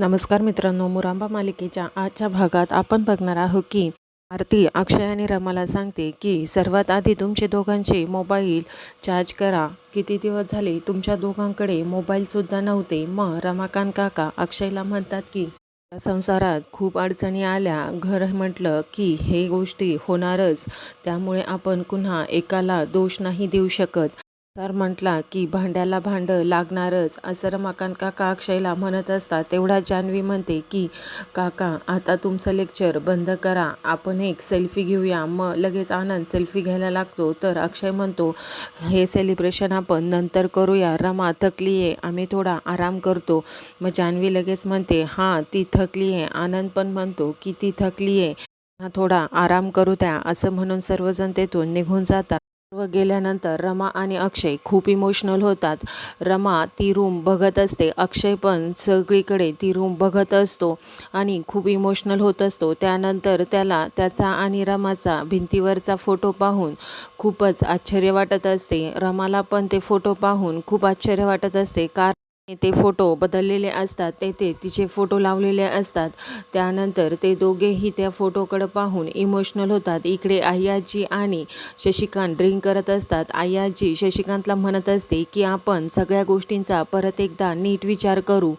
नमस्कार मित्रांनो मुरांबा मालिकेच्या आजच्या भागात आपण बघणार आहोत की आरती अक्षय आणि रमाला सांगते की सर्वात आधी तुमचे दोघांचे मोबाईल चार्ज करा. किती दिवस झाले तुमच्या दोघांकडे मोबाईलसुद्धा नव्हते. मग रमाकांत काका अक्षयला म्हणतात की या संसारात खूप अडचणी आल्या. घर म्हटलं की हे गोष्टी होणारच. त्यामुळे आपण पुन्हा एकाला दोष नाही देऊ शकत. तर म्हटला की भांड्याला भांडं लागणारच. असं रमाकांत काका अक्षयला म्हणत असतात. तेवढा जान्हवी म्हणते की काका आता तुमचं लेक्चर बंद करा. आपण एक सेल्फी घेऊया. मग लगेच आनंद सेल्फी घ्यायला लागतो. तर अक्षय म्हणतो हे सेलिब्रेशन आपण नंतर करूया. रमा थकली आहे आम्ही थोडा आराम करतो. मग जान्हवी लगेच म्हणते हां ती थकली आहे आनंद पण म्हणतो की ती थकली आहे हा थोडा आराम करू द्या. असं म्हणून सर्वजण तेथून निघून जातात. सर्व गेल्यानंतर रमा आणि अक्षय खूप इमोशनल होतात. रमा ती रूम बघत असते. अक्षय पण सगळीकडे ती रूम बघत असतो आणि खूप इमोशनल होत असतो. त्यानंतर त्याला त्याचा आणि रमाचा भिंतीवरचा फोटो पाहून खूपच आश्चर्य वाटत असते. रमाला पण ते फोटो पाहून खूप आश्चर्य वाटत असते. कारण ते फोटो बदललेले असतात तेथे तिचे फोटो लावलेले असतात. त्यानंतर ते दोघेही त्या फोटोकडे पाहून इमोशनल होतात. इकडे आयाजी आणि शशिकांत ड्रिंक करत असतात. आयाजी शशिकांतला म्हणत असते की आपण सगळ्या गोष्टींचा परत एकदा नीट विचार करू.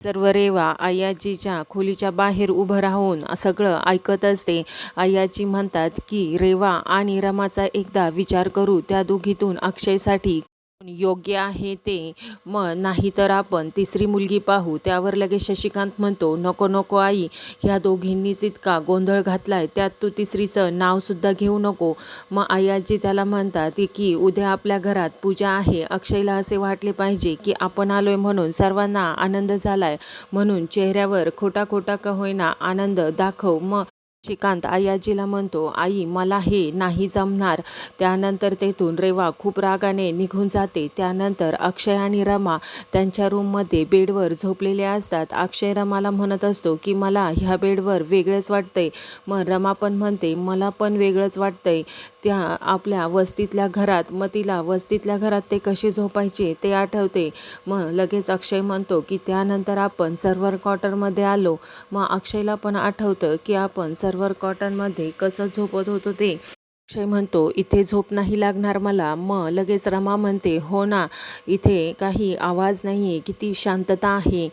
सर्व रेवा आयाजीच्या खोलीच्या बाहेर उभं राहून सगळं ऐकत असते. आयाजी म्हणतात की रेवा आणि रमाचा एकदा विचार करू. त्या दोघीतून अक्षयसाठी योग्य आहे ते. मग नाही तर आपण तिसरी मुलगी पाहू त्यावर लगेच शशिकांत म्हणतो नको नको आई ह्या दोघींनीच इतका गोंधळ घातलाय त्यात तू तिसरीचं नावसुद्धा घेऊ नको. मग आयाजी त्याला म्हणतात की उद्या आपल्या घरात पूजा आहे अक्षयला असे वाटले पाहिजे की आपण आलोय म्हणून सर्वांना आनंद झालाय म्हणून चेहऱ्यावर खोटा खोटा का होईना आनंद दाखव. मग श्रीकांत आयाजीला म्हणतो आई मला हे नाही जमणार. त्यानंतर तेथून रेवा खूप रागाने निघून जाते. त्यानंतर अक्षय आणि रमा त्यांच्या रूममध्ये बेडवर झोपलेले असतात. अक्षय रमाला म्हणत असतो की मला ह्या बेडवर वेगळंच वाटतंय. मग रमा पण म्हणते मला पण वेगळंच वाटतंय. त्या आपल्या वस्तीतल्या घरात मग तिला वस्तीतल्या घरात ते कसे झोपायचे ते आठवते. मग लगेच अक्षय म्हणतो की त्यानंतर आपण सर्व्हर क्वार्टरमध्ये आलो. मग अक्षयला पण आठवतं की आपण सर्व्हर कॉटनमध्ये कसं झोपत होतो ते अक्षय म्हणतो इथे झोप नाही लागणार मला. मग लगेच रमा म्हणते हो ना इथे काही आवाज नाही आहे किती शांतता आहे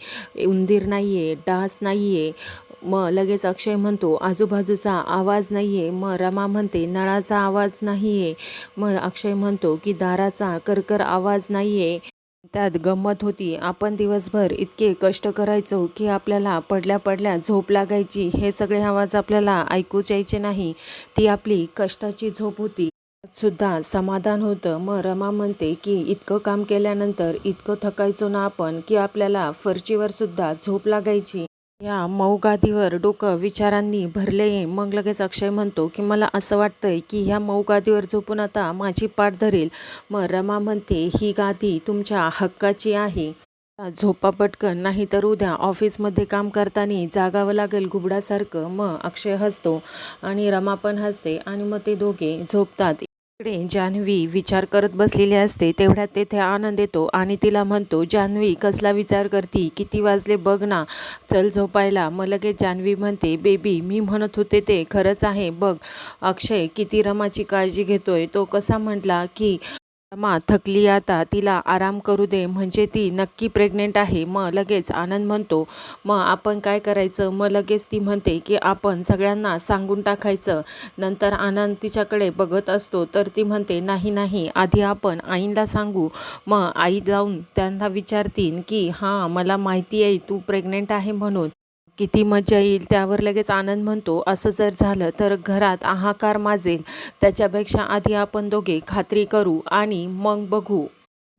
उंदीर नाही आहे डास नाही आहे मग लगेच अक्षय म्हणतो आजूबाजूचा आवाज नाही आहे मग रमा म्हणते नळाचा आवाज नाही आहे मग अक्षय म्हणतो की दाराचा करकर आवाज नाही आहे त्यात गंमत होती. आपण दिवसभर इतके कष्ट करायचो की आपल्याला पडल्या पडल्या झोप लागायची. हे सगळे आवाज आपल्याला ऐकूच यायचे नाही. ती आपली कष्टाची झोप होती. सुद्धा समाधान होतं. मग रमा म्हणते की इतकं काम केल्यानंतर इतकं थकायचो ना आपण की आपल्याला फरचीवर सुद्धा झोप लागायची. या मऊ गादीवर डोकं विचारांनी भरले. मग लगेच अक्षय म्हणतो की मला असं वाटतंय की ह्या मऊ गादीवर झोपून आता माझी पाठ धरेल. मग रमा म्हणते ही गादी तुमच्या हक्काची आहे. झोपा पटकन नाही तर उद्या ऑफिसमध्ये काम करताना जागावं लागेल घुबडासारखं मग अक्षय हसतो आणि रमा पण हसते आणि मग ते दोघे झोपतात. इकडे जान्हवी विचार करत बसलेली असते तेवढ्यात तेथे आनंद येतो आणि तिला म्हणतो जान्हवी कसला विचार करती? किती वाजले? बघ ना. चल झोपायला. मग लगेच जान्हवी म्हणते बेबी मी म्हणत होते ते खरंच आहे. बघ अक्षय किती रमाची काळजी घेतोय. तो कसा म्हटला की रमा थकली आता तिला आराम करू दे म्हणजे ती नक्की प्रेग्नेंट आहे. मग लगेच आनंद म्हणतो मग आपण काय करायचं? मग लगेच ती म्हणते की आपण सगळ्यांना सांगून टाकायचं. नंतर आनंद तिच्याकडे बघत असतो तर ती म्हणते नाही नाही आधी आपण आईला सांगू. मग आई जाऊन त्यांना विचारतील की हां मला माहिती आहे तू प्रेग्नेंट आहे म्हणून. किती मजा येईल त्यावर लगेच आनंद म्हणतो. असं जर झालं तर घरात आहाकार माजेल. त्याच्यापेक्षा आधी आपण दोघे खात्री करू आणि मग बघू.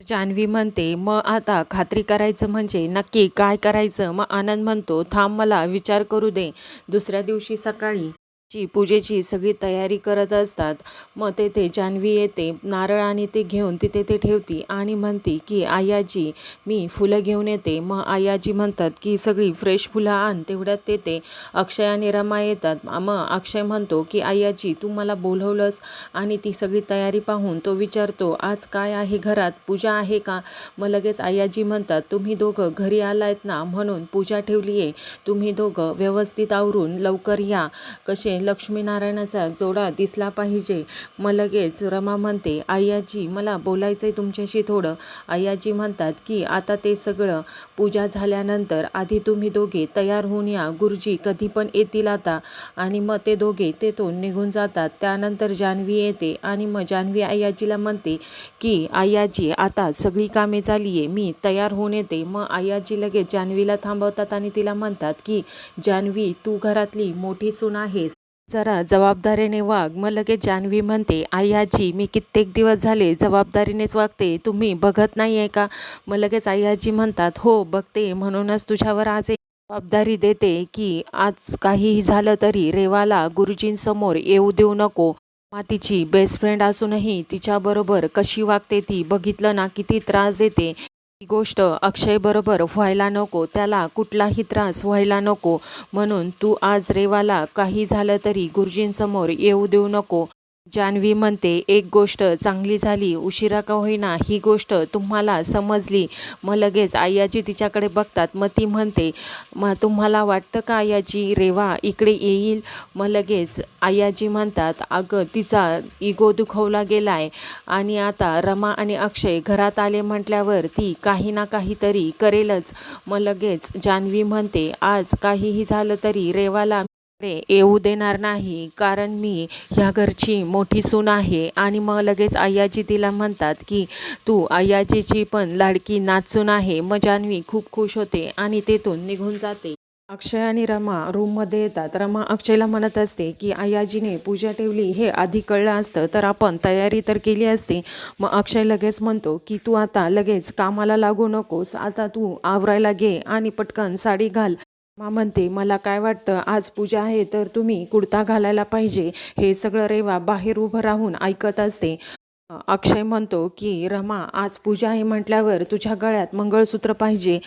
जान्हवी म्हणते मग आता खात्री करायचं म्हणजे नक्की काय करायचं? मग आनंद म्हणतो थांब मला विचार करू दे. दुसऱ्या दिवशी सकाळी ची पूजेची सगळी तयारी करत असतात मग तेथे जान्हवी येते नारळ आणि ते घेऊन तिथे ते ठेवती आणि म्हणते की आयाजी मी फुलं घेऊन येते. मग आयाजी म्हणतात की सगळी फ्रेश फुलं आण. तेवढ्यात तेथे अक्षय आणि रमा येतात. मग अक्षय म्हणतो की आयाजी तू मला बोलवलंस आणि ती सगळी तयारी पाहून तो विचारतो आज काय आहे घरात? पूजा आहे का? मग लगेच आयाजी म्हणतात तुम्ही दोघं घरी आलायत ना म्हणून पूजा ठेवली आहे तुम्ही दोघं व्यवस्थित आवरून लवकर या. कसे लक्ष्मीनारायणाचा जोडा दिसला पाहिजे. मग लगेच रमा म्हणते आयाजी मला बोलायचं आहे तुमच्याशी थोडं. आयाजी म्हणतात की आता ते सगळं पूजा झाल्यानंतर आधी तुम्ही दोघे तयार होऊन या. गुरुजी कधी पण येतील आता. आणि मग ते दोघे तेथून निघून जातात. त्यानंतर जान्हवी येते आणि मग जान्हवी आयाजीला म्हणते की आयाजी आता सगळी कामे झाली आहे मी तयार होऊन येते. मग आयाजी लगेच जान्हवीला थांबवतात आणि तिला म्हणतात की जान्हवी तू घरातली मोठी सून आहेस. जरा जबाबदारीने वाग. मग लगेच जान्हवी म्हणते आई आजी मी कित्येक दिवस झाले जबाबदारीनेच वागते. तुम्ही बघत नाही आहे का? मग लगेच आई आजी म्हणतात हो बघते. म्हणूनच तुझ्यावर आज एक जबाबदारी देते की आज काहीही झालं तरी रेवाला गुरुजींसमोर येऊ देऊ नको. मातीची बेस्ट फ्रेंड असूनही तिच्याबरोबर कशी वागते ती बघितलं ना किती त्रास देते. ही गोष्ट अक्षयबरोबर व्हायला नको त्याला कुठलाही त्रास व्हायला नको. म्हणून तू आज रेवाला काही झालं तरी गुरुजींसमोर येऊ देऊ नको. जान्हवी म्हणते एक गोष्ट चांगली झाली उशिरा का होईना ही गोष्ट तुम्हाला समजली. मग लगेच आयाजी तिच्याकडे बघतात. मग ती म्हणते मग तुम्हाला वाटतं का आयाजी रेवा इकडे येईल. मग लगेच आयाजी म्हणतात अगं तिचा इगो दुखवला गेला आहे आणि आता रमा आणि अक्षय घरात आले म्हटल्यावर ती काही ना काहीतरी करेलच. मग लगेच जान्हवी म्हणते आज काहीही झालं तरी रेवाला येऊ देणार नाही कारण मी ह्या घरची मोठी सून आहे. आणि मग लगेच आयाजी तिला म्हणतात की तू आयाजीची पण लाडकी नाचून आहे. मग जान्हवी खूप खुश होते आणि तेथून निघून जाते. अक्षय आणि रमा रूममध्ये येतात. रमा अक्षयला म्हणत असते की आयाजीने पूजा ठेवली हे आधी कळलं असतं तर आपण तयारी तर केली असती. मग अक्षय लगेच म्हणतो की तू आता लगेच कामाला लागू नकोस. आता तू आवरायला घे आणि पटकन साडी घाल. मा म्हणते मला काय वाटतं आज पूजा आहे तर तुम्ही कुडता घालायला पाहिजे. हे सगळं रेवा बाहेर उभं राहून ऐकत असते. अक्षय म्हणतो की रमा आज पूजा आहे म्हटल्यावर तुझ्या गळ्यात मंगळसूत्र पाहिजे.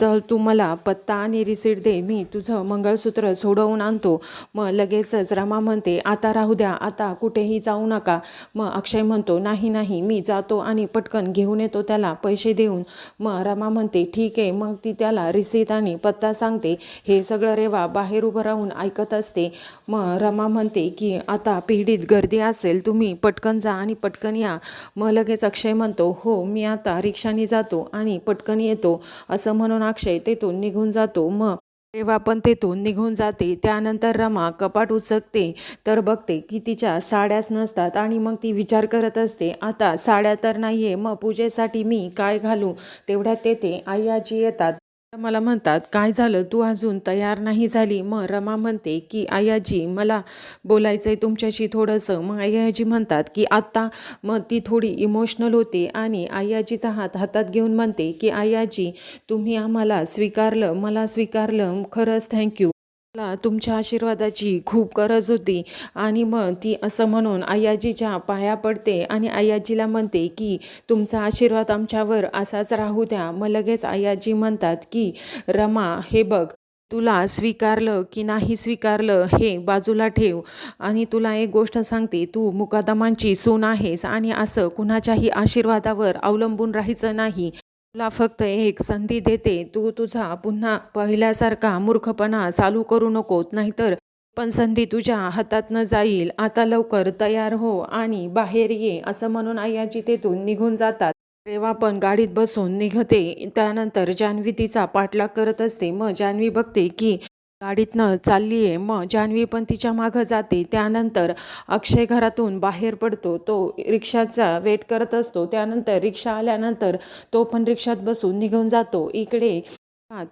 तर तू मला पत्ता आणि रिसीट दे मी तुझं मंगळसूत्र सोडवून आणतो. मग लगेचच रमा म्हणते आता राहू द्या आता कुठेही जाऊ नका. मग अक्षय म्हणतो नाही नाही मी जातो आणि पटकन घेऊन येतो त्याला पैसे देऊन. मग रमा म्हणते ठीक आहे. मग ती त्याला रिसीट आणि पत्ता सांगते. हे सगळं रेवा बाहेर उभं राहून ऐकत असते. मग रमा म्हणते की आता पिढीत गर्दी असेल तुम्ही पटकन जा आणि पटकन या. मग लगेच अक्षय म्हणतो हो मी आता रिक्षाने जातो आणि पटकन येतो. असं म्हणून अक्षय तेथून निघून जातो. मग तेव्हा पण तेथून निघून जाते त्यानंतर रमा कपाट उचकते तर बघते की तिच्या साड्याच नसतात आणि मग ती विचार करत असते आता साड्या तर नाही आहे मग पूजेसाठी मी काय घालू? तेवढ्यात तेथे आई आजी येतात. मला म्हणतात काय झालं? तू अजून तयार नाही झाली. मग रमा म्हणते की आयाजी मला बोलायचं आहे तुमच्याशी थोडंसं. मग आयाजी म्हणतात की आत्ता. मग ती थोडी इमोशनल होते आणि आयाजीचा हात हातात घेऊन म्हणते की आयाजी तुम्ही आम्हाला स्वीकारलं मला स्वीकारलं. खरंच थँक्यू मला तुमच्या आशीर्वादाची खूप गरज होती. आणि मग ती असं म्हणून आयाजीच्या पाया पडते आणि आयाजीला म्हणते की तुमचा आशीर्वाद आमच्यावर असाच राहू द्या. मग लगेच आयाजी म्हणतात की रमा हे बघ तुला स्वीकारलं की नाही स्वीकारलं हे बाजूला ठेव. आणि तुला एक गोष्ट सांगते तू मुकादमांची सून आहेस आणि असं कुणाच्याही आशीर्वादावर अवलंबून राहायचं नाही. तुला फक्त एक संधी देते. तू तुझा पुन्हा पहिल्यासारखा मूर्खपणा चालू करू नकोत नाहीतर पण संधी तुझ्या हातातनं जाईल. आता लवकर तयार हो आणि बाहेर ये असं म्हणून आयाजी तेथून निघून जातात. रेवा पण गाडीत बसून निघते. त्यानंतर जान्हवी तिचा पाठलाग करत असते. मग जान्हवी बघते की गाडीतनं चालली आहे मग जान्हवी पण तिच्या मागं जाते. त्यानंतर अक्षय घरातून बाहेर पडतो. तो रिक्षाचा वेट करत असतो. त्यानंतर रिक्षा आल्यानंतर तो पण रिक्षात बसून निघून जातो. इकडे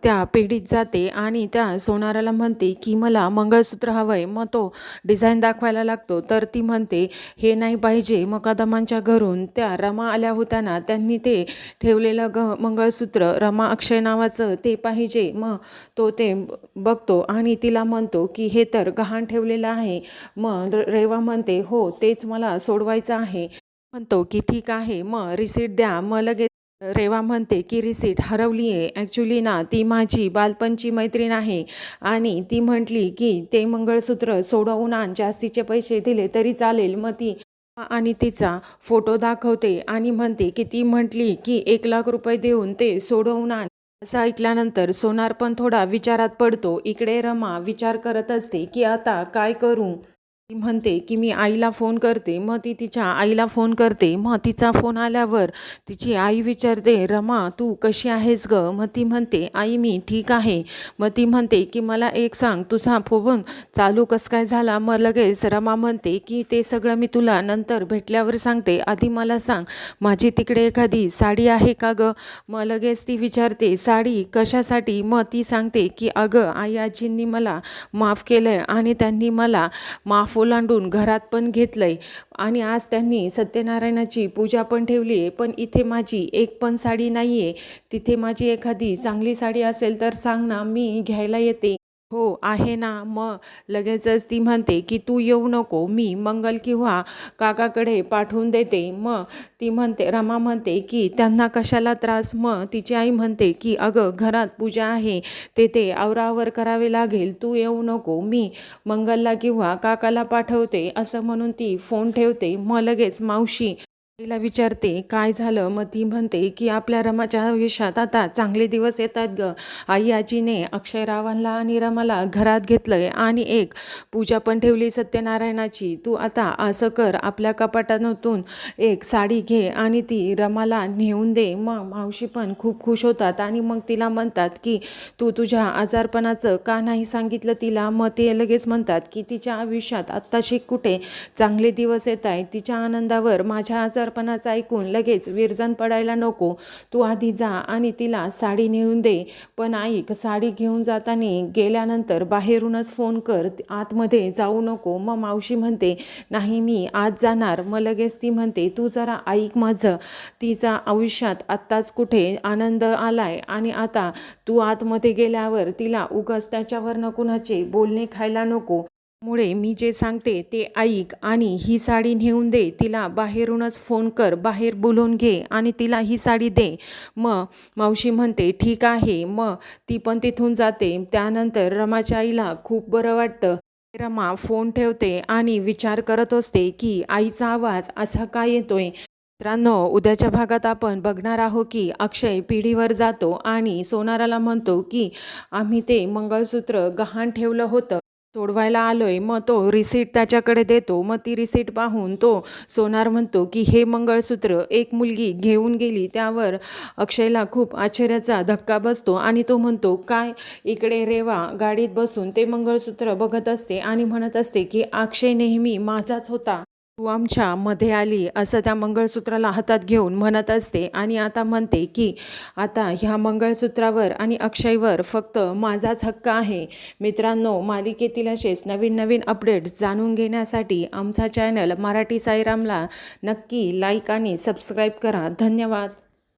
त्या पेढीत जाते आणि त्या सोनाराला म्हणते की मला मंगळसूत्र हवं आहे मग तो डिझाईन दाखवायला लागतो. तर ती म्हणते हे नाही पाहिजे मग कदमांच्या घरून. त्या रमा आल्या होत्या ना त्यांनी ते ठेवलेलं ग मंगळसूत्र रमा अक्षय नावाचं ते पाहिजे. मग तो ते बघतो आणि तिला म्हणतो की हे तर गहाण ठेवलेलं आहे. मग रेवा म्हणते हो तेच मला सोडवायचं आहे. म्हणतो की ठीक आहे मग रिसीट द्या. मग लगेच रेवा म्हणते की रिसीट हरवली आहे. ॲक्च्युली ना ती माझी बालपणची मैत्रीण आहे. आणि ती म्हटली की ते मंगळसूत्र सोडवून आण. जास्तीचे पैसे दिले तरी चालेल. मग ती आणि तिचा फोटो दाखवते आणि म्हणते की ती म्हटली की एक लाख रुपये देऊन ते सोडवून आण. असं ऐकल्यानंतर सोनार पण थोडा विचारात पडतो. इकडे रमा विचार करत असते की आता काय करू? ती म्हणते की मी आईला फोन करते. मग ती तिच्या आईला फोन करते. मग तिचा फोन आल्यावर तिची आई विचारते रमा तू कशी आहेस ग? मग ती म्हणते आई मी ठीक आहे. मग ती म्हणते की मला एक सांग तुझा फोन चालू कसं काय झाला? मग लगेच रमा म्हणते की ते सगळं मी तुला नंतर भेटल्यावर सांगते. आधी मला सांग माझी तिकडे एखादी साडी आहे का ग? मग लगेच ती विचारते साडी कशासाठी? मग ती सांगते की अगं आई आजींनी मला माफ केलं आहे आणि त्यांनी मला माफ ओलांडून घरात पण घेतलं आहे आणि आज त्यांनी सत्यनारायणाची पूजा पण ठेवली आहे. पण इथे माझी एक पण साडी नाही आहे तिथे माझी एखादी चांगली साडी असेल तर सांग ना मी घ्यायला येते. हो आहे ना. मग लगेचच ती म्हणते की तू येऊ नको मी मंगल किंवा काकाकडे पाठवून देते. मग ती म्हणते रमा म्हणते की त्यांना कशाला त्रास? मग तिची आई म्हणते की अगं घरात पूजा आहे ते ते आवरावर करावे लागेल तू येऊ नको मी मंगलला किंवा काकाला पाठवते असं म्हणून ती फोन ठेवते. मग लगेच मावशी तिला विचारते काय झालं? मग ती म्हणते की आपल्या रमाच्या आयुष्यात आता चांगले दिवस येतात ग. आई आजीने अक्षयरावांना आणि रमाला घरात घेतलंय आणि एक पूजा पण ठेवली सत्यनारायणाची. तू आता असं कर आपल्या कपाटातून एक साडी घे आणि ती रमाला नेऊन दे. मग मावशी पण खूप खुश होतात आणि मग तिला म्हणतात की तू तुझ्या आजारपणाचं का नाही सांगितलं तिला? मग ते लगेच म्हणतात की तिच्या आयुष्यात आत्ताशी कुठे चांगले दिवस येत आहे तिच्या आनंदावर माझ्या आजार आजारपणाचं ऐकून लगेच विरजण पडायला नको. तू आधी जा आणि तिला साडी नेऊन दे. पण ऐक साडी घेऊन जाताना गेल्यानंतर बाहेरूनच फोन कर. आतमध्ये जाऊ नको. मग मावशी म्हणते नाही मी आज जाणार. मग लगेच ती म्हणते तू जरा ऐक माझं. तिचा आयुष्यात आत्ताच कुठे आनंद आलाय आणि आता तू आतमध्ये गेल्यावर तिला उगाच त्याच्यावरनं कुणाचे बोलणे खायला नको. मुळे मी जे सांगते ते ऐक आणि ही साडी नेऊन दे. तिला बाहेरूनच फोन कर. बाहेर बोलवून घे आणि तिला ही साडी दे. मग मावशी म्हणते ठीक आहे. मग ती पण तिथून जाते. त्यानंतर रमाच्या आईला खूप बरं वाटतं. रमा फोन ठेवते आणि विचार करत असते की आईचा आवाज असा का येतोय? मित्रांनो उद्याच्या भागात आपण बघणार आहोत की अक्षय पिढीवर जातो आणि सोनाराला म्हणतो की आम्ही ते मंगळसूत्र गहाण ठेवलं होतं. सोडवायला आलोय मग तो रिसीट त्याच्याकडे देतो मग ती रिसीट पाहून तो सोनार म्हणतो की हे मंगळसूत्र एक मुलगी घेऊन गेली त्यावर अक्षयला खूप आश्चर्याचा धक्का बसतो आणि तो म्हणतो काय इकडे रेवा गाडीत बसून ते मंगळसूत्र बघत असते आणि म्हणत असते की अक्षय नेहमी माझाच होता. तू आमच्या मध्ये आली असं त्या मंगळसूत्राला हातात घेऊन म्हणत असते आणि आता म्हणते की आता ह्या मंगळसूत्रावर आणि अक्षयवर फक्त माझाच हक्क आहे. मित्रांनो मालिकेतील असेच नवीन नवीन अपडेट्स जाणून घेण्यासाठी आमचा चॅनल मराठी साईरामला नक्की लाईक आणि सबस्क्राईब करा. धन्यवाद.